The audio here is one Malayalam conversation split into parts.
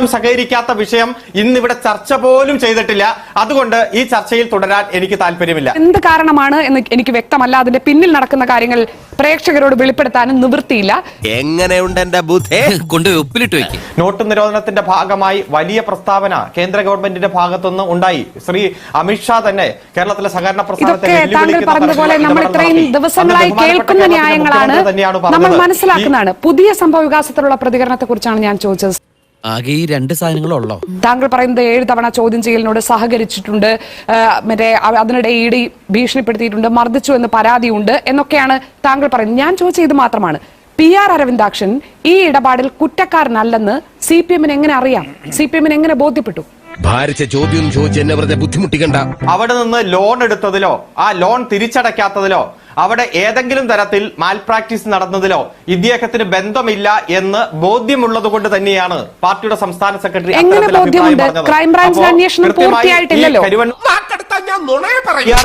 സഹകരിക്കാത്ത വിഷയം ഇന്നിവിടെ ചർച്ച പോലും ചെയ്തിട്ടില്ല. അതുകൊണ്ട് ഈ ചർച്ചയിൽ തുടരാൻ എനിക്ക് താല്പര്യമില്ല. എന്ത് കാരണമാണ് എന്ന് എനിക്ക് വ്യക്തമല്ല. അതിന്റെ പിന്നിൽ നടക്കുന്ന കാര്യങ്ങൾ പ്രേക്ഷകരോട് വെളിപ്പെടുത്താനും നിവൃത്തിയില്ല. എങ്ങനെയുണ്ട് എന്റെ ബുദ്ധി? കൊണ്ട് ഉപ്പിലിട്ട് വെക്കും. നോട്ട് നിരോധനത്തിന്റെ ഭാഗമായി വലിയ പ്രസ്താവന കേന്ദ്ര ഗവൺമെന്റിന്റെ ഭാഗത്തുനിന്ന് ഉണ്ടായി. ശ്രീ അമിത്ഷാ തന്നെ കേരളത്തിലെ സഹകരണ പ്രസ്ഥാനത്തെ ഇതൊക്കെ താങ്കൾ വെല്ലുവിളിക്കുന്ന പറഞ്ഞതുപോലെ നമ്മൾ ഇത്രയും ദിവസങ്ങളായി കേൾക്കുന്ന ന്യായങ്ങളാണ്. നമ്മൾ. മനസ്സിലാക്കുന്നതാണ്. പുതിയ സംഭവ വികാസത്തിലുള്ള പ്രതികരണത്തെ കുറിച്ചാണ് ഞാൻ ചോദിച്ചത്. ആകെ ഈ രണ്ട് സാധനങ്ങളുള്ളോ? താങ്കൾ പറയുന്നത് ഏഴ് തവണ ചോദ്യം ചെയ്യലിനോട് സഹകരിച്ചിട്ടുണ്ട്. മറ്റേ അതിനിടെ ഇ ഡി ഭീഷണിപ്പെടുത്തിയിട്ടുണ്ട് മർദ്ദിച്ചു എന്ന് പരാതിയുണ്ട് എന്നൊക്കെയാണ് താങ്കൾ പറയുന്നത്. ഞാൻ ചോദിച്ചത് ഇത് മാത്രമാണ്. പി ആർ അരവിന്ദാക്ഷൻ ഈ ഇടപാടിൽ കുറ്റക്കാരനല്ലെന്ന് സി പി എമ്മിന് എങ്ങനെ അറിയാം? സി പി എമ്മിന് എങ്ങനെ ബോധ്യപ്പെട്ടു? ഭാരിച്ച ചോദ്യം ചോദിച്ച് എന്നെ വെറുതെ ബുദ്ധിമുട്ടിക്കണ്ട. അവിടെ നിന്ന് ലോൺ എടുത്തതിലോ ആ ലോൺ തിരിച്ചടയ്ക്കാത്തതിലോ അവിടെ ഏതെങ്കിലും തരത്തിൽ മാൽ പ്രാക്ടീസ് നടന്നതിലോ ഇദ്ദേഹത്തിന് ബന്ധമില്ല എന്ന് ബോധ്യമുള്ളത് കൊണ്ട് തന്നെയാണ് പാർട്ടിയുടെ സംസ്ഥാന സെക്രട്ടറി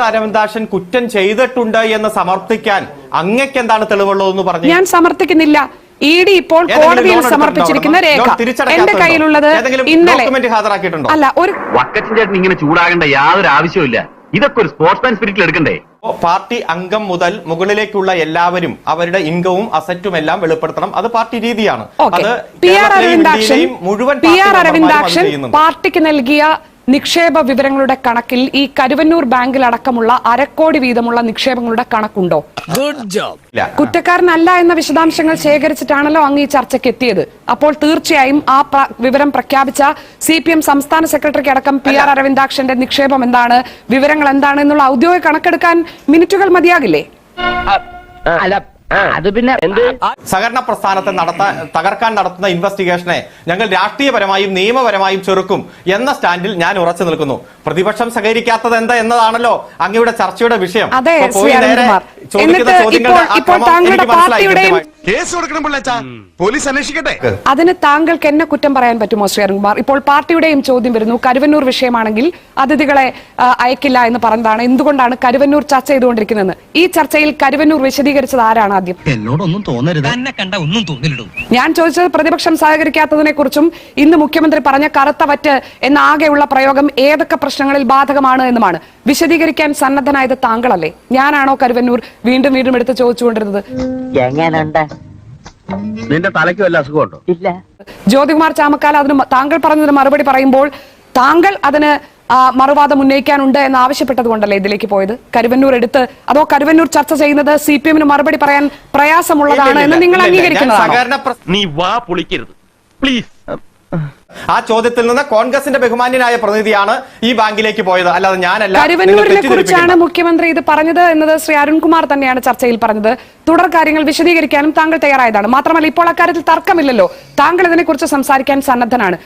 അരവിന്ദാക്ഷൻ കുറ്റം ചെയ്തിട്ടുണ്ട് എന്ന് സമർപ്പിക്കാൻ അങ്ങക്ക് എന്താണ് തെളിവുള്ളതെന്ന് പറഞ്ഞു. ഞാൻ സമർത്ഥിക്കുന്നില്ല. ഇ ഡി ഇപ്പോൾ കോടതിയിൽ സമർപ്പിച്ചിരിക്കുന്ന രേഖ. എന്റെ കയ്യിലുള്ളത് ഇന്നലെ ഡോക്യുമെന്റ് ഹാജരാക്കിയിട്ടുണ്ടോ? അല്ല ഒരു ഇങ്ങനെ ചൂടാകേണ്ട യാതൊരു ആവശ്യമില്ല ഇതൊക്കെ ഒരു സ്പോർട്സ്മാൻ സ്പിരിറ്റിൽ എടുക്കണ്ടേ? പാർട്ടി അംഗം മുതൽ മുകളിലേക്കുള്ള എല്ലാവരും അവരുടെ ഇൻകവും അസറ്റും എല്ലാം വെളിപ്പെടുത്തണം. അത് പാർട്ടി രീതിയാണ്. അത് പി ആർ കേരളത്തിലെയും അരവിന്ദാക്ഷൻ മുഴുവൻ. പാർട്ടിക്ക് നൽകിയ നിക്ഷേപ വിവരങ്ങളുടെ കണക്കിൽ ഈ കരുവന്നൂർ ബാങ്കിൽ അടക്കമുള്ള അരക്കോടി വീതമുള്ള നിക്ഷേപങ്ങളുടെ കണക്കുണ്ടോ? ഗുഡ് ജോബ് കുറ്റക്കാരനല്ല എന്ന വിശദാംശങ്ങൾ ശേഖരിച്ചിട്ടാണല്ലോ അങ്ങ് ഈ ചർച്ചയ്ക്ക് എത്തിയത്. അപ്പോൾ തീർച്ചയായും ആ വിവരം പ്രഖ്യാപിച്ച സി പി എം സംസ്ഥാന സെക്രട്ടറിക്ക് അടക്കം പി ആർ അരവിന്ദാക്ഷന്റെ നിക്ഷേപം എന്താണ്? വിവരങ്ങൾ എന്താണ് എന്നുള്ള ഔദ്യോഗിക കണക്കെടുക്കാൻ മിനിറ്റുകൾ മതിയാകില്ലേ? അല്ല അത് പിന്നെ എന്ത്? സഹകരണ പ്രസ്ഥാനത്തെ നടത്താൻ തകർക്കാൻ നടത്തുന്ന ഇൻവെസ്റ്റിഗേഷനെ ഞങ്ങൾ രാഷ്ട്രീയപരമായും നിയമപരമായും ചെറുക്കും എന്ന സ്റ്റാൻഡിൽ ഞാൻ ഉറച്ചു നിൽക്കുന്നു. പ്രതിപക്ഷം സഹകരിക്കാത്തത് എന്താ എന്നതാണല്ലോ അങ്ങയുടെ ചർച്ചയുടെ വിഷയം. അതിന് താങ്കൾക്ക് എന്നെ കുറ്റം പറയാൻ പറ്റുമോ ശ്രീ അരുൺകുമാർ? ഇപ്പോൾ പാർട്ടിയുടെയും ചോദ്യം വരുന്നു. കരുവന്നൂർ വിഷയമാണെങ്കിൽ അതിഥികളെ അയക്കില്ല എന്ന് പറഞ്ഞതാണ്. എന്തുകൊണ്ടാണ് കരുവന്നൂർ ചർച്ച ചെയ്തുകൊണ്ടിരിക്കുന്നത് ഈ ചർച്ചയിൽ കരുവന്നൂർ വിശദീകരിച്ചത് ആരാണ്? ആദ്യം എന്നോടൊന്നും തോന്നരുത്. തന്നെ കണ്ട ഒന്നും തോന്നിലിടും ഞാൻ ചോദിച്ചത് പ്രതിപക്ഷം സഹകരിക്കാത്തതിനെ കുറിച്ചും ഇന്ന് മുഖ്യമന്ത്രി പറഞ്ഞ കറുത്ത വറ്റ് എന്ന ആകെയുള്ള പ്രയോഗം ഏതൊക്കെ പ്രശ്നങ്ങളിൽ ബാധകമാണ് എന്നുമാണ്. വിശദീകരിക്കാൻ സന്നദ്ധനായത് താങ്കളല്ലേ? ഞാനാണോ കരുവന്നൂർ? വീണ്ടും വീണ്ടും എടുത്ത് ചോദിച്ചുകൊണ്ടിരുന്നത്. എങ്ങനുണ്ട് നിന്റെ തലയ്ക്ക് വല്ല അസുഖമുണ്ടോ? ഇല്ല. ജ്യോതികുമാർ ചാമക്കാല അതിന് മ- താങ്കൾ പറഞ്ഞതിന് മറുപടി പറയുമ്പോൾ താങ്കൾ അതിന് മറുവാദം ഉന്നയിക്കാനുണ്ട് എന്ന് ആവശ്യപ്പെട്ടത് കൊണ്ടല്ലേ ഇതിലേക്ക് പോയത്? കരുവന്നൂർ എടുത്ത് അതോ കരുവന്നൂർ ചർച്ച ചെയ്യുന്നത് സി പി എമ്മിന് മറുപടി പറയാൻ പ്രയാസമുള്ളതാണ് എന്ന് നിങ്ങൾ അംഗീകരിക്കുന്നതാണ്? നീ വാ പൊളിക്കരുത്. പ്ലീസ് ആ ചോദ്യത്തിൽ നിന്ന് കോൺഗ്രസിന്റെ ബഹുമാന്യനായ പ്രതിനിധിയാണ് ഈ ബാങ്കിലേക്ക് പോയത്. അല്ലാതെ ഞാനല്ല തിരുവനന്തപുരത്തെ കരുവന്നൂരിനെ കുറിച്ചാണ് മുഖ്യമന്ത്രി ഇത് പറഞ്ഞത് എന്നത് ശ്രീ അരുൺകുമാർ തന്നെയാണ് ചർച്ചയിൽ പറഞ്ഞത്. തുടർ കാര്യങ്ങൾ വിശദീകരിക്കാനും താങ്കൾ തയ്യാറായതാണ്. മാത്രമല്ല ഇപ്പോൾ അക്കാര്യത്തിൽ തർക്കമില്ലല്ലോ. താങ്കൾ ഇതിനെക്കുറിച്ച് സംസാരിക്കാൻ സന്നദ്ധനാണ്.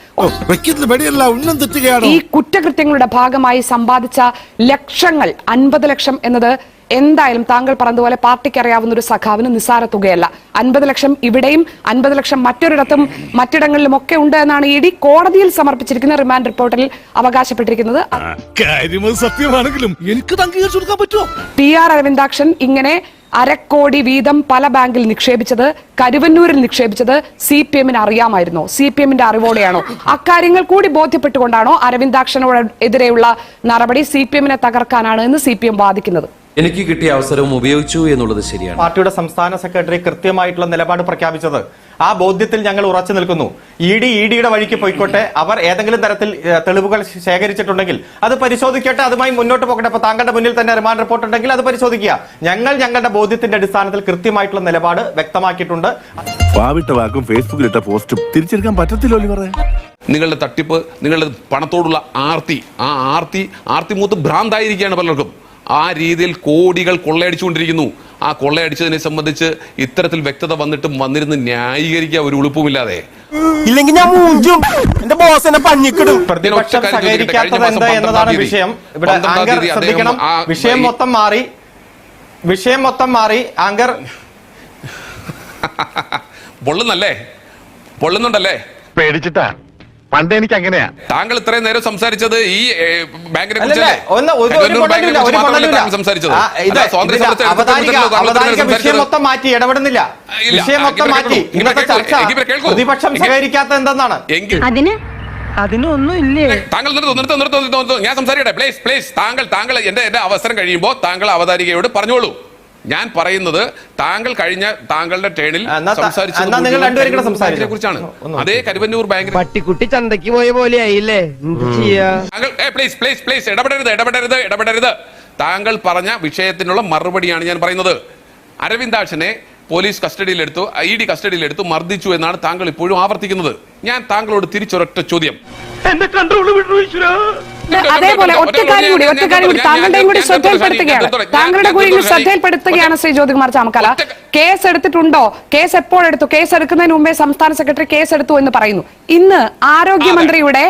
ഈ കുറ്റകൃത്യങ്ങളുടെ ഭാഗമായി സമ്പാദിച്ച ലക്ഷങ്ങൾ അൻപത് ലക്ഷം എന്നത് എന്തായാലും താങ്കൾ പറഞ്ഞതുപോലെ പാർട്ടിക്ക് അറിയാവുന്ന ഒരു സഖാവിന് നിസ്സാര തുകയല്ല. അൻപത് ലക്ഷം ഇവിടെയും അൻപത് ലക്ഷം മറ്റൊരിടത്തും മറ്റിടങ്ങളിലും ഒക്കെ ഉണ്ട് എന്നാണ് ഇ ഡി കോടതിയിൽ സമർപ്പിച്ചിരിക്കുന്ന റിമാൻഡ് റിപ്പോർട്ടിൽ അവകാശപ്പെട്ടിരിക്കുന്നത്. സത്യമാണെങ്കിലും എനിക്ക് പി ആർ അരവിന്ദാക്ഷൻ ഇങ്ങനെ അരക്കോടി വീതം പല ബാങ്കിൽ നിക്ഷേപിച്ചത് കരുവന്നൂരിൽ നിക്ഷേപിച്ചത് സി പി എമ്മിന് അറിയാമായിരുന്നോ? സി പി എമ്മിന്റെ അറിവോടെയാണോ? അക്കാര്യങ്ങൾ കൂടി ബോധ്യപ്പെട്ടുകൊണ്ടാണോ അരവിന്ദാക്ഷനോട് എതിരെയുള്ള നടപടി സി പി എമ്മിനെ തകർക്കാനാണ് എന്ന് സി പി എം വാദിക്കുന്നത്? എനിക്ക് കിട്ടിയ അവസരവും ഉപയോഗിച്ചു എന്നുള്ളത് ശരിയാണ്. പാർട്ടിയുടെ സംസ്ഥാന സെക്രട്ടറി കൃത്യമായിട്ടുള്ള നിലപാട് പ്രഖ്യാപിച്ചത്. ആ ബോധ്യത്തിൽ ഞങ്ങൾ ഉറച്ചു നിൽക്കുന്നു. ഇ ഡി ഇ ഡിയുടെ വഴിക്ക് പോയിക്കോട്ടെ. അവർ ഏതെങ്കിലും തരത്തിൽ തെളിവുകൾ ശേഖരിച്ചിട്ടുണ്ടെങ്കിൽ അത് പരിശോധിക്കട്ടെ. അതുമായി മുന്നോട്ട് പോകട്ടെ. അപ്പൊ താങ്കളുടെ മുന്നിൽ തന്നെ റിമാൻഡ് റിപ്പോർട്ട് ഉണ്ടെങ്കിൽ അത് പരിശോധിക്കുക. ഞങ്ങൾ ഞങ്ങളുടെ ബോധ്യത്തിന്റെ അടിസ്ഥാനത്തിൽ കൃത്യമായിട്ടുള്ള നിലപാട് വ്യക്തമാക്കിയിട്ടുണ്ട്. പാവിട്ട വാക്കും ഫേസ്ബുക്കിൽ ഇട്ട പോസ്റ്റും തിരിച്ചെടുക്കാൻ പറ്റത്തില്ലോ നിങ്ങളുടെ തട്ടിപ്പ് നിങ്ങളുടെ പണത്തോടുള്ള ആർത്തി ആ ആർത്തി ആർത്തി മൂത്ത് ഭ്രാന്തായിരിക്കുകയാണ് പലർക്കും. ആ രീതിയിൽ കോടികൾ കൊള്ളയടിച്ചുകൊണ്ടിരിക്കുന്നു. ആ കൊള്ളയടിച്ചതിനെ സംബന്ധിച്ച് ഇത്തരത്തിൽ വ്യക്തത വന്നിട്ടും വന്നിരുന്ന് ന്യായീകരിക്കുക ഒരു ഉളുപ്പുമില്ലാതെ. ഇല്ലെങ്കിൽ ഞാൻ മൂഞ്ചും എന്റെ ബോസ് എന്നെ പഞ്ഞിക്കിടും. പ്രതിപക്ഷം. സഹകരിക്കാത്തത് എന്താ എന്നതാണ് വിഷയം. ഇവിടെ ആങ്കർ ശ്രദ്ധിക്കണം. ആ വിഷയം മൊത്തം മാറി. വിഷയം മൊത്തം മാറി. ആങ്കർ. പൊള്ളുന്നല്ലേ? പൊള്ളുന്നുണ്ടല്ലേ? പേടിച്ചിട്ടാ. പണ്ട് എനിക്ക് അങ്ങനെയാ താങ്കൾ ഇത്രയും നേരം സംസാരിച്ചത് ഈ ബാങ്കിനെ കുറിച്ച് സംസാരിച്ചത്. വിഷയം. മൊത്തം മാറ്റി ഇടപെടുന്നില്ല. വിഷയം മൊത്തം മാറ്റി. ഇന്നത്തെ ചർച്ച. പ്രതിപക്ഷം സഹകരിക്കാത്ത അതിന് അതിനൊന്നും ഇല്ലേ? താങ്കൾ നിർത്തൂ നിർത്തൂ നിർത്തൂ നിർത്തൂ നിർത്തൂ. ഞാൻ സംസാരിക്കട്ടെ? പ്ലീസ് പ്ലീസ് താങ്കൾ താങ്കൾ എന്റെ എന്റെ അവസരം കഴിയുമ്പോൾ താങ്കൾ അവതാരികയോട് പറഞ്ഞോളൂ. ഞാൻ പറയുന്നത് താങ്കൾ കഴിഞ്ഞ താങ്കളുടെ ടേണിൽ എന്നാ ത- സംസാരിച്ചത് എന്നാ നിങ്ങൾ മുഴുവൻ രണ്ടുപേരും കൂടെ കരുവന്നൂർ ബാങ്കിനെ സംസാരിച്ചോ. കുറിച്ചാണ് അതേ കരുവന്നൂർ ബാങ്കിൽ പട്ടിക്കുട്ടി ചന്തക്ക് പോയ പോലെ ആയില്ലേ? എന്ത് ചെയ്യാ? താങ്കൾ പ്ലീസ് പ്ലീസ് പ്ലീസ് ഇടപെടരുത് ഇടപെടരുത് ഇടപെടരുത്. താങ്കൾ പറഞ്ഞ വിഷയത്തിനുള്ള മറുപടിയാണ് ഞാൻ പറയുന്നത്. അരവിന്ദാക്ഷനെ പോലീസ് കസ്റ്റഡിയിലെടുത്തു ഐ ഡി കസ്റ്റഡിയിലെടുത്തു മർദ്ദിച്ചു എന്നാണ് താങ്കൾ ഇപ്പോഴും ആവർത്തിക്കുന്നത് ഞാൻ താങ്കളോട് തിരിച്ചൊരൊറ്റ ചോദ്യം എന്റെ കൺട്രോൾ. അതേപോലെ ഒറ്റ കാര്യം കൂടി ഒറ്റ കാര്യം കൂടി താങ്കളുടെയും കൂടി ശ്രദ്ധയിൽപ്പെടുത്തുകയാണ് താങ്കളുടെ കൂടി ശ്രദ്ധയിൽപ്പെടുത്തുകയാണ് ശ്രീ ജ്യോതികുമാർ ചാമക്കല കേസ് എടുത്തിട്ടുണ്ടോ കേസ് എപ്പോഴെടുത്തു കേസ് എടുക്കുന്നതിന് മുമ്പേ സംസ്ഥാന സെക്രട്ടറി കേസ് എടുത്തു എന്ന് പറയുന്നു ഇന്ന് ആരോഗ്യമന്ത്രിയുടെ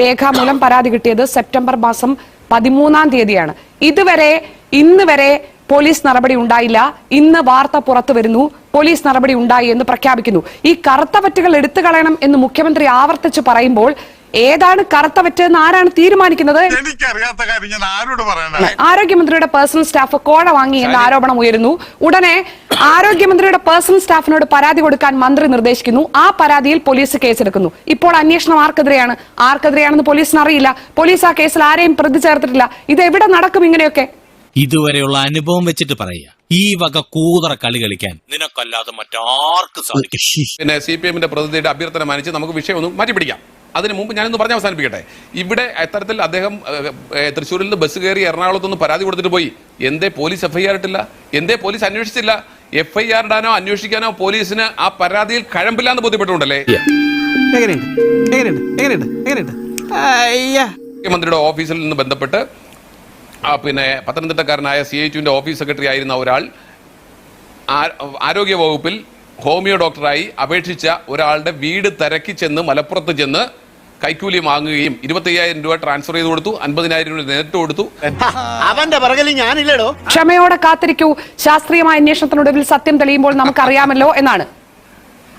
രേഖാമൂലം പരാതി കിട്ടിയത് സെപ്റ്റംബർ മാസം പതിമൂന്നാം തീയതിയാണ് ഇതുവരെ ഇന്ന് വരെ പോലീസ് നടപടി ഉണ്ടായില്ല. ഇന്ന് വാർത്ത പുറത്തു വരുന്നു. പോലീസ് നടപടി ഉണ്ടായി എന്ന് പ്രഖ്യാപിക്കുന്നു. ഈ കറുത്ത പറ്റുകൾ എടുത്തു കളയണം എന്ന് മുഖ്യമന്ത്രി ആവർത്തിച്ച് പറയുമ്പോൾ ഏതാണ് കറുത്ത പറ്റ് എന്ന് ആരാണ് തീരുമാനിക്കുന്നത്? ആരോഗ്യമന്ത്രിയുടെ പേഴ്സണൽ സ്റ്റാഫ് കോഴ വാങ്ങി എന്ന ആരോപണം ഉയരുന്നു. ഉടനെ ആരോഗ്യമന്ത്രിയുടെ പേഴ്സണൽ സ്റ്റാഫിനോട് പരാതി കൊടുക്കാൻ മന്ത്രി നിർദ്ദേശിക്കുന്നു. ആ പരാതിയിൽ പോലീസ് കേസെടുക്കുന്നു. ഇപ്പോൾ അന്വേഷണം ആർക്കെതിരെയാണ്? ആർക്കെതിരെയാണെന്ന് പോലീസിന് അറിയില്ല. പോലീസ് ആ കേസിൽ ആരെയും പ്രതി ചേർത്തിട്ടില്ല ഇത് എവിടെ നടക്കും ഇങ്ങനെയൊക്കെ? ഇതുവരെയുള്ള അനുഭവം വെച്ചിട്ട് പറയുക. ഈ വക കൂതറ കളി കളിക്കാൻ നിനക്കല്ലാതെ മറ്റാർക്കും സാധിക്കും പിന്നെ സി പി എമ്മിന്റെ പ്രതിനിധിയുടെ അഭ്യർത്ഥന മാനിച്ച് നമുക്ക് വിഷയം ഒന്ന് മാറ്റിപ്പിടിക്കാം. അതിന് മുമ്പ് ഞാനൊന്ന് പറഞ്ഞ് അവസാനിപ്പിക്കട്ടെ. ഇവിടെ അത്തരത്തിൽ അദ്ദേഹം തൃശ്ശൂരിൽ നിന്ന് ബസ് കയറി എറണാകുളത്ത് നിന്ന് പരാതി കൊടുത്തിട്ട് പോയി. എന്തേ പോലീസ് എഫ്ഐആർ ഇട്ടില്ല? എന്തേ പോലീസ് അന്വേഷിച്ചില്ല? എഫ് ഐ ആർ ഇടാനോ അന്വേഷിക്കാനോ പോലീസിന് ആ പരാതിയിൽ കഴമ്പില്ലാന്ന് ബോധ്യപ്പെട്ടുണ്ടല്ലേ മുഖ്യമന്ത്രിയുടെ ഓഫീസിൽ നിന്ന് ബന്ധപ്പെട്ട് പിന്നെ പത്തനംതിട്ടക്കാരനായ സി ഐ ഓഫീസ് സെക്രട്ടറി ആയിരുന്ന ഒരാൾ ആരോഗ്യ വകുപ്പിൽ ഹോമിയോ ഡോക്ടറായി അപേക്ഷിച്ച ഒരാളുടെ വീട് തിരക്കി ചെന്ന് മലപ്പുറത്ത് ചെന്ന് കൈക്കൂലി വാങ്ങുകയും ഇരുപത്തയ്യായിരം രൂപ ട്രാൻസ്ഫർ ചെയ്ത് കൊടുത്തു അൻപതിനായിരം രൂപ നേരിട്ട് കൊടുത്തു. അവന്റെ പിറകിൽ ഞാനില്ലടോ. ക്ഷമയോടെ കാത്തിരിക്കൂ. ശാസ്ത്രീയമായ അന്വേഷണത്തിനൊടുവിൽ സത്യം തെളിയുമ്പോൾ നമുക്കറിയാമല്ലോ എന്നാണ്.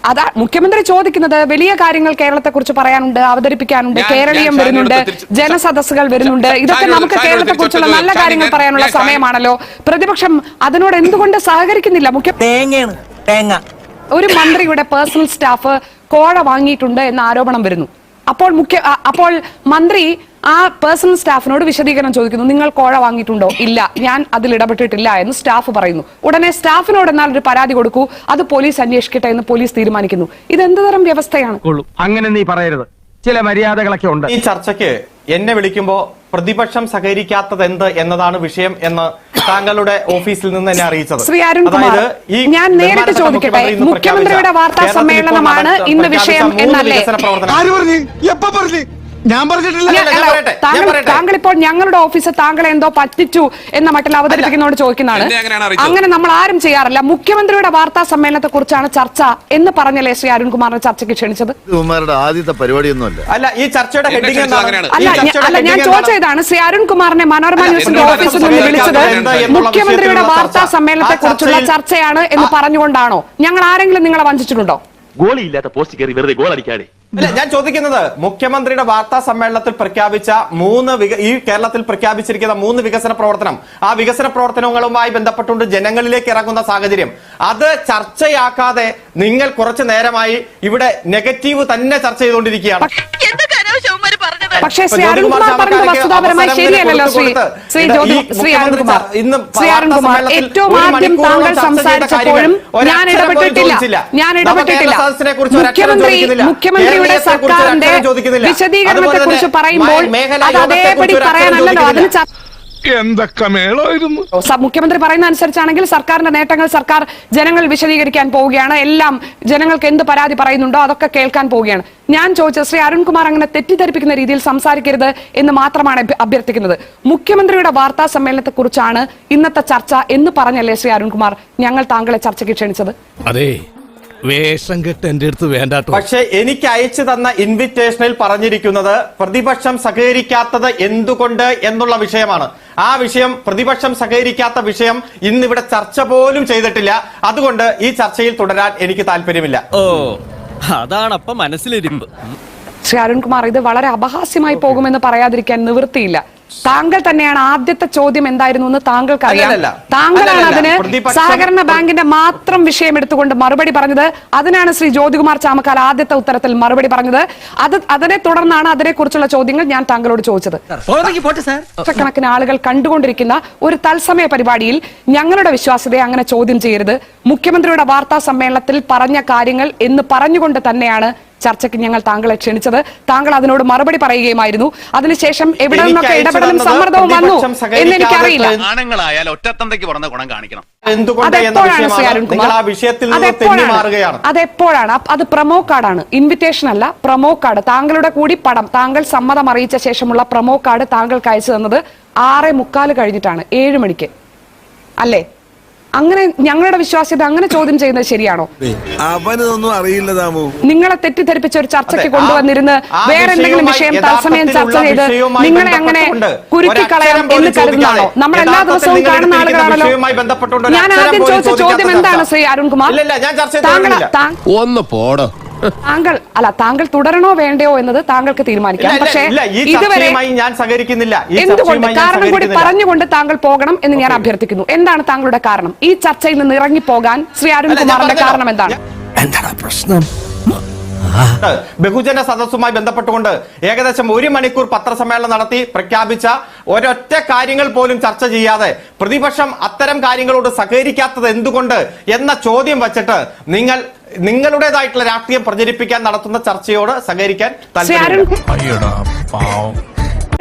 അതാ മുഖ്യമന്ത്രി ചോദിക്കുന്നത് വലിയ കാര്യങ്ങൾ കേരളത്തെ കുറിച്ച് പറയാനുണ്ട് അവതരിപ്പിക്കാനുണ്ട് കേരളീയം വരുന്നുണ്ട് ജനസദസ്സുകൾ വരുന്നുണ്ട്. ഇതൊക്കെ നമുക്ക് കേരളത്തെ കുറിച്ചുള്ള നല്ല കാര്യങ്ങൾ പറയാനുള്ള സമയമാണല്ലോ. പ്രതിപക്ഷം അതിനോട് എന്തുകൊണ്ട് സഹകരിക്കുന്നില്ല? മുഖ്യ തേങ്ങയാണ് തേങ്ങ. ഒരു മന്ത്രിയുടെ പേഴ്സണൽ സ്റ്റാഫ് കോഴ വാങ്ങിയിട്ടുണ്ട് എന്ന ആരോപണം വരുന്നു. അപ്പോൾ മുഖ്യ അപ്പോൾ മന്ത്രി ആ പേഴ്സണൽ സ്റ്റാഫിനോട് വിശദീകരണം ചോദിക്കുന്നു നിങ്ങൾ കോഴ വാങ്ങിയിട്ടുണ്ടോ? ഇല്ല ഞാൻ അതിൽ ഇടപെട്ടിട്ടില്ല എന്ന് സ്റ്റാഫ് പറയുന്നു. ഉടനെ സ്റ്റാഫിനോട് എന്നാൽ ഒരു പരാതി കൊടുക്കൂ അത് പോലീസ് അന്വേഷിക്കട്ടെ എന്ന് പോലീസ് തീരുമാനിക്കുന്നു. ഇത് എന്ത് തരം വ്യവസ്ഥയാണ് അങ്ങനെ നീ പറയരുത്. ചില മര്യാദകളൊക്കെ ഉണ്ട്. ഈ ചർച്ചയ്ക്ക് എന്നെ വിളിക്കുമ്പോ പ്രതിപക്ഷം സഹകരിക്കാത്തത് എന്ത് എന്നതാണ് വിഷയം എന്ന് താങ്കളുടെ ഓഫീസിൽ നിന്ന് എന്നെ അറിയിച്ചത്. ശ്രീ അരുൺകുമാർ കുമാർ ഞാൻ നേരിട്ട് ചോദിക്കട്ടെ മുഖ്യമന്ത്രിയുടെ വാർത്താ സമ്മേളനമാണ് ഇന്ന് വിഷയം എന്നല്ലേ? ഞാൻ പറഞ്ഞിട്ടില്ല താങ്കൾ താങ്കൾ ഇപ്പോൾ ഞങ്ങളുടെ ഓഫീസ് താങ്കളെ എന്തോ പറ്റിച്ചു എന്ന മട്ടിൽ അവതരിപ്പിക്കുന്നതോട് ചോദിക്കുന്നതാണ്. അങ്ങനെ നമ്മൾ ആരും ചെയ്യാറില്ല. മുഖ്യമന്ത്രിയുടെ വാർത്താ സമ്മേളനത്തെ കുറിച്ചാണ് ചർച്ച എന്ന് പറഞ്ഞല്ലേ ശ്രീ അരുൺകുമാറിനെ ചർച്ചയ്ക്ക് ക്ഷണിച്ചത്? ആദ്യത്തെ പരിപാടിയൊന്നുമല്ല. അല്ല ഈ ചർച്ചയുടെ അല്ല ഞാൻ- ചോദിച്ചതാണ് ശ്രീ അരുൺകുമാറിനെ മനോരമ ന്യൂസിന്റെ ഓഫീസിൽ നിന്ന് വിളിച്ചത് മുഖ്യമന്ത്രിയുടെ വാർത്താ. സമ്മേളനത്തെ കുറിച്ചുള്ള ചർച്ചയാണ് എന്ന് പറഞ്ഞുകൊണ്ടാണോ? ഞങ്ങൾ ആരെങ്കിലും നിങ്ങളെ വഞ്ചിച്ചിട്ടുണ്ടോ? ഗോളിയില്ലാത്ത പോസ്റ്റ് കയറി വെറുതെ ഗോൾ അടിക്കാതെ അല്ല ഞാൻ ചോദിക്കുന്നത് മുഖ്യമന്ത്രിയുടെ വാർത്താ സമ്മേളനത്തിൽ പ്രഖ്യാപിച്ച മൂന്ന് ഈ കേരളത്തിൽ പ്രഖ്യാപിച്ചിരിക്കുന്ന മൂന്ന് വികസന പ്രവർത്തനം ആ വികസന പ്രവർത്തനങ്ങളുമായി ബന്ധപ്പെട്ടുകൊണ്ട് ജനങ്ങളിലേക്ക് ഇറങ്ങുന്ന സാഹചര്യം അത് ചർച്ചയാക്കാതെ നിങ്ങൾ കുറച്ചു നേരമായി ഇവിടെ നെഗറ്റീവ് തന്നെ ചർച്ച ചെയ്തുകൊണ്ടിരിക്കുകയാണ്. പക്ഷേ ശ്രീ അരുൺകുമാർ പറഞ്ഞത് വസ്തുതാപരമായി ശരിയല്ലല്ലോ ശ്രീ ശ്രീ ശ്രീ അരുൺകുമാർ. ഇന്ന് ശ്രീ അരുൺകുമാർ ഏറ്റവും ആദ്യം താങ്കൾ സംസാരിച്ചപ്പോഴും ഞാൻ ഇടപെട്ടിട്ട് ഇടപെട്ടിട്ടില്ല ചോദിച്ചില്ല. ഞാൻ ഇടപെട്ടിട്ടില്ല മുഖ്യമന്ത്രി. മുഖ്യമന്ത്രിയുടെ സർക്കാരിന്റെ വിശദീകരണത്തെ കുറിച്ച് പറയുമ്പോൾ അത് അതേപടി പറയാനല്ലോ അതിന് ചർച്ച എന്തൊക്കെ മേളായിരുന്നു മുഖ്യമന്ത്രി പറയുന്ന അനുസരിച്ചാണെങ്കിൽ സർക്കാരിന്റെ നേട്ടങ്ങൾ സർക്കാർ ജനങ്ങൾ വിശദീകരിക്കാൻ പോവുകയാണ്. എല്ലാം ജനങ്ങൾക്ക് എന്ത് പരാതി പറയുന്നുണ്ടോ അതൊക്കെ കേൾക്കാൻ പോവുകയാണ്. ഞാൻ ചോദിച്ചത് ശ്രീ അരുൺകുമാർ അങ്ങനെ തെറ്റിദ്ധരിപ്പിക്കുന്ന രീതിയിൽ സംസാരിക്കരുത് എന്ന് മാത്രമാണ് അഭ്യ- അഭ്യർത്ഥിക്കുന്നത്. മുഖ്യമന്ത്രിയുടെ വാർത്താ സമ്മേളനത്തെ കുറിച്ചാണ് ഇന്നത്തെ ചർച്ച എന്ന് പറഞ്ഞല്ലേ ശ്രീ അരുൺകുമാർ ഞങ്ങൾ താങ്കളെ ചർച്ചയ്ക്ക് ക്ഷണിച്ചത്? അതെ. വേഷം കെട്ട് എന്റെ അടുത്ത് വേണ്ടാട്ടോ. പക്ഷേ എനിക്ക് അയച്ചു തന്ന ഇൻവിറ്റേഷനിൽ പറഞ്ഞിരിക്കുന്നത് പ്രതിപക്ഷം സഹകരിക്കാത്തത് എന്തുകൊണ്ട് എന്നുള്ള വിഷയമാണ്. ആ വിഷയം പ്രതിപക്ഷം സഹകരിക്കാത്ത വിഷയം ഇന്നിവിടെ ചർച്ച പോലും ചെയ്തിട്ടില്ല. അതുകൊണ്ട് ഈ ചർച്ചയിൽ തുടരാൻ എനിക്ക് താല്പര്യമില്ല. ഓ അതാണ് അപ്പൊ മനസ്സിലിരിപ്പ്. ശ്രീ അരുൺകുമാർ ഇത് വളരെ അപഹാസ്യമായി പോകുമെന്ന് പറയാതിരിക്കാൻ നിവൃത്തിയില്ല. താങ്കൾ തന്നെയാണ് ആദ്യത്തെ ചോദ്യം എന്തായിരുന്നു എന്ന് താങ്കൾക്ക് അറിയാം താങ്കളാണ്. അതിന് സഹകരണ ബാങ്കിന്റെ മാത്രം വിഷയം എടുത്തുകൊണ്ട് മറുപടി പറഞ്ഞത് അതിനാണ് ശ്രീ ജ്യോതികുമാർ ചാമക്കാൽ ആദ്യത്തെ ഉത്തരത്തിൽ മറുപടി പറഞ്ഞത്. അത് അതിനെ തുടർന്നാണ് അതിനെക്കുറിച്ചുള്ള ചോദ്യങ്ങൾ ഞാൻ താങ്കളോട് ചോദിച്ചത്. പോട്ടെ സാർ. ലക്ഷക്കണക്കിന് ആളുകൾ കണ്ടുകൊണ്ടിരിക്കുന്ന ഒരു തത്സമയ പരിപാടിയിൽ ഞങ്ങളുടെ വിശ്വാസ്യതയെ അങ്ങനെ ചോദ്യം ചെയ്യരുത്. മുഖ്യമന്ത്രിയുടെ വാർത്താ സമ്മേളനത്തിൽ പറഞ്ഞ കാര്യങ്ങൾ എന്ന് പറഞ്ഞുകൊണ്ട് തന്നെയാണ് ചർച്ചയ്ക്ക് ഞങ്ങൾ താങ്കളെ ക്ഷണിച്ചത്. താങ്കൾ അതിനോട് മറുപടി പറയുകയുമായിരുന്നു. അതിനുശേഷം എവിടെ നിന്നൊക്കെ ഇടപെടലും സമ്മർദ്ദവും വന്നു എന്ന് എനിക്കറിയില്ല. ആണുങ്ങളായാൽ ഒറ്റത്തന്തയ്ക്ക് പറഞ്ഞ ഗുണം കാണിക്കണം. ശ്രീ അരുൺകുമാർ? അതെപ്പോഴാണ്? അത് പ്രമോ കാർഡാണ്. ഇൻവിറ്റേഷൻ അല്ല പ്രമോ കാർഡ്. താങ്കളുടെ കൂടി പടം താങ്കൾ സമ്മതം അറിയിച്ച ശേഷമുള്ള പ്രമോ കാർഡ് താങ്കൾക്ക് അയച്ചു തന്നത് ആറേ മുക്കാൽ കഴിഞ്ഞിട്ടാണ് ഏഴ് മണിക്ക്. അല്ലേ? അങ്ങനെ ഞങ്ങളുടെ വിശ്വാസ്യത അങ്ങനെ ചോദ്യം ചെയ്യുന്നത് ശരിയാണോ? അവനൊന്നും അറിയില്ല താമു നിങ്ങളെ തെറ്റിദ്ധരിപ്പിച്ച ഒരു ചർച്ചയ്ക്ക് കൊണ്ടുവന്നിരുന്ന് വേറെ എന്തെങ്കിലും വിഷയം തത്സമയം ചർച്ച ചെയ്ത് നിങ്ങളെ അങ്ങനെ കുരുക്കിക്കളയാം എന്ന് കരുതുന്നതാണോ? നമ്മൾ എല്ലാ ദിവസവും കാണുന്ന ആളുകളാണല്ലോ. ഞാൻ ആദ്യം ചോദിച്ച ചോദ്യം എന്താണ് ശ്രീ അരുൺകുമാർ? ഇല്ല, ഇല്ല, ഞാൻ ചർച്ച ചെയ്ത് താങ്കൾ ഒന്ന് പോടോ. താങ്കൾ അല്ല താങ്കൾ തുടരണോ വേണ്ടയോ എന്നത് താങ്കൾക്ക് തീരുമാനിക്കാം. പക്ഷേ ഇതുവരെ ഞാൻ സഹകരിക്കുന്നില്ല. ഈ എന്തുകൊണ്ട്? കാരണം കൂടി. പറഞ്ഞുകൊണ്ട് താങ്കൾ പോകണം എന്ന് ഞാൻ അഭ്യർത്ഥിക്കുന്നു. എന്താണ് താങ്കളുടെ കാരണം? ഈ ചർച്ചയിൽ നിന്ന് ഇറങ്ങി പോകാൻ ശ്രീ അരുൺ കുമാറിന്റെ അരുൺകുമാറിന്റെ കാരണം എന്താണ്? എന്താണ് പ്രശ്നം? ബഹുജന സദസ്സുമായി ബന്ധപ്പെട്ടുകൊണ്ട് ഏകദേശം ഒരു മണിക്കൂർ പത്രസമ്മേളനം നടത്തി പ്രഖ്യാപിച്ച ഒരൊറ്റ കാര്യങ്ങൾ പോലും ചർച്ച ചെയ്യാതെ പ്രതിപക്ഷം അത്തരം കാര്യങ്ങളോട് സഹകരിക്കാത്തത് എന്തുകൊണ്ട് എന്ന ചോദ്യം വച്ചിട്ട് നിങ്ങൾ നിങ്ങളുടേതായിട്ടുള്ള രാഷ്ട്രീയം പ്രചരിപ്പിക്കാൻ നടത്തുന്ന ചർച്ചയോട് സഹകരിക്കാൻ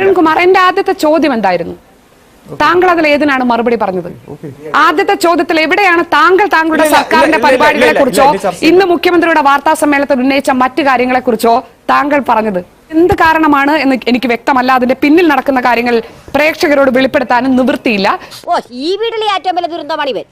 അരുൺകുമാർ എന്റെ ആദ്യത്തെ ചോദ്യം എന്തായിരുന്നു? താങ്കൾ അതിൽ ഏതിനാണ് മറുപടി പറഞ്ഞത്? ആദ്യത്തെ ചോദ്യത്തിൽ എവിടെയാണ് താങ്കൾ താങ്കളുടെ സർക്കാരിന്റെ പരിപാടികളെ കുറിച്ചോ ഇന്ന് മുഖ്യമന്ത്രിയുടെ വാർത്താ സമ്മേളനത്തിൽ ഉന്നയിച്ച മറ്റു കാര്യങ്ങളെ കുറിച്ചോ താങ്കൾ പറഞ്ഞത്? എന്ത് കാരണമാണ് എന്ന് എനിക്ക് വ്യക്തമല്ല. അതിന്റെ പിന്നിൽ നടക്കുന്ന കാര്യങ്ങൾ പ്രേക്ഷകരോട് വെളിപ്പെടുത്താനും നിവൃത്തിയില്ല. ഓ ഈ വീട്ടിലെ ഏറ്റവും വലിയ ദുരന്തമാണ് ഇവൻ